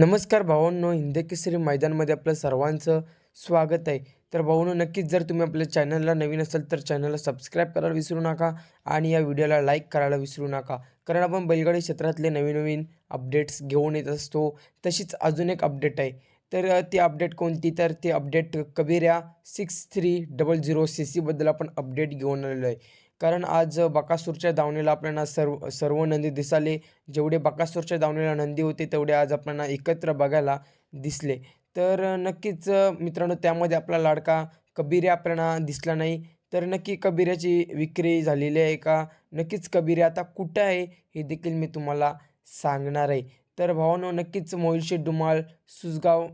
नमस्कार भावांनो हिंदकेसरी मैदानमध्ये आपलं सर्वांचं स्वागत आहे. तर भाऊनो नक्कीच जर तुम्ही आपल्या चॅनलला नवीन असाल तर चॅनलला सबस्क्राईब करायला विसरू नका आणि या व्हिडिओला लाईक करायला विसरू नका. कारण आपण बैलगाडी क्षेत्रातले नवीन नवीन अपडेट्स घेऊन येत असतो. तशीच अजून एक अपडेट आहे. तर ती अपडेट कोणती? तर ती update कबीऱ्या six three double zero C सीबद्दल आपण अपडेट घेऊन आलेलो आहे. कारण आज बकासूरच्या दावणीला आपल्याला सर्व सर्व नंदी दिसाले. जेवढे बकासूरच्या दावणीला नंदी होते तेवढे आज आपल्याला एकत्र बघायला दिसले. तर नक्कीच मित्रांनो त्यामध्ये आपला लाडका कबीऱ्या आपल्याला दिसला नाही. तर नक्की कबीऱ्याची विक्री झालेली आहे का? नक्कीच कबीऱ्या आता कुठं आहे हे देखील मी तुम्हाला सांगणार आहे. तर भावांनो नक्कीच मोहिलशे डुमाल सुजगाव सुसगाव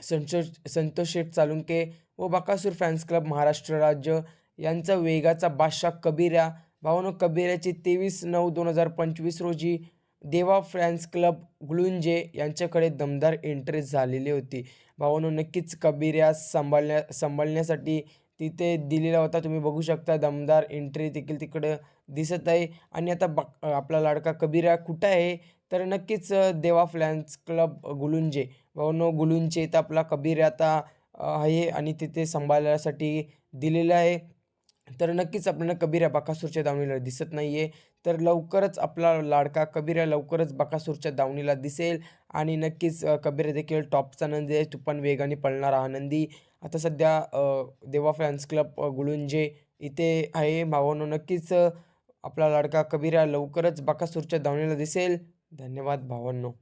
संतोष संतोष शेठ चालुंके व बकासूर फॅन्स क्लब महाराष्ट्र राज्य यांचा वेगाचा बादशाह कबीरा. भावानो कबीराचे तेवीस नऊ दोन हजार पंचवीस रोजी देवा फ्रॅन्स क्लब गुलुंजे यांच्याकडे दमदार एंट्री झालेली होती. भावानो नक्कीच कबीऱ्या सांभाळण्या सांभाळण्यासाठी तिथे दिलेला होता. तुम्ही बघू शकता दमदार एंट्री देखील तिकडं दिसत आहे. आणि आता बक आपला लाडका कबीरा कुठं आहे? तर नक्कीच देवा फ्लॅन्स क्लब गुलुंजे. भाऊनो गुलुंजे तर आपला कबीर आता आहे आणि तिथे सांभाळण्यासाठी दिलेलं आहे. तर नक्कीच आपल्याला कबीर बाकासूरच्या दावणीला दिसत नाही आहे तर लवकरच आपला लाडका कबीर लवकरच बाकासूरच्या दावणीला दिसेल आणि नक्कीच कबीर देखील टॉपचा आनंदी आहे. तो पण वेगाने पळणारा आनंदी आता सध्या देवा फॅन्स क्लब गुलुंजे गुळुंजे इथे आहे. भावांनो नक्कीच आपला लाडका कबीर लवकरच बाकासूरच्या दावणीला दिसेल. धन्यवाद भावांनो.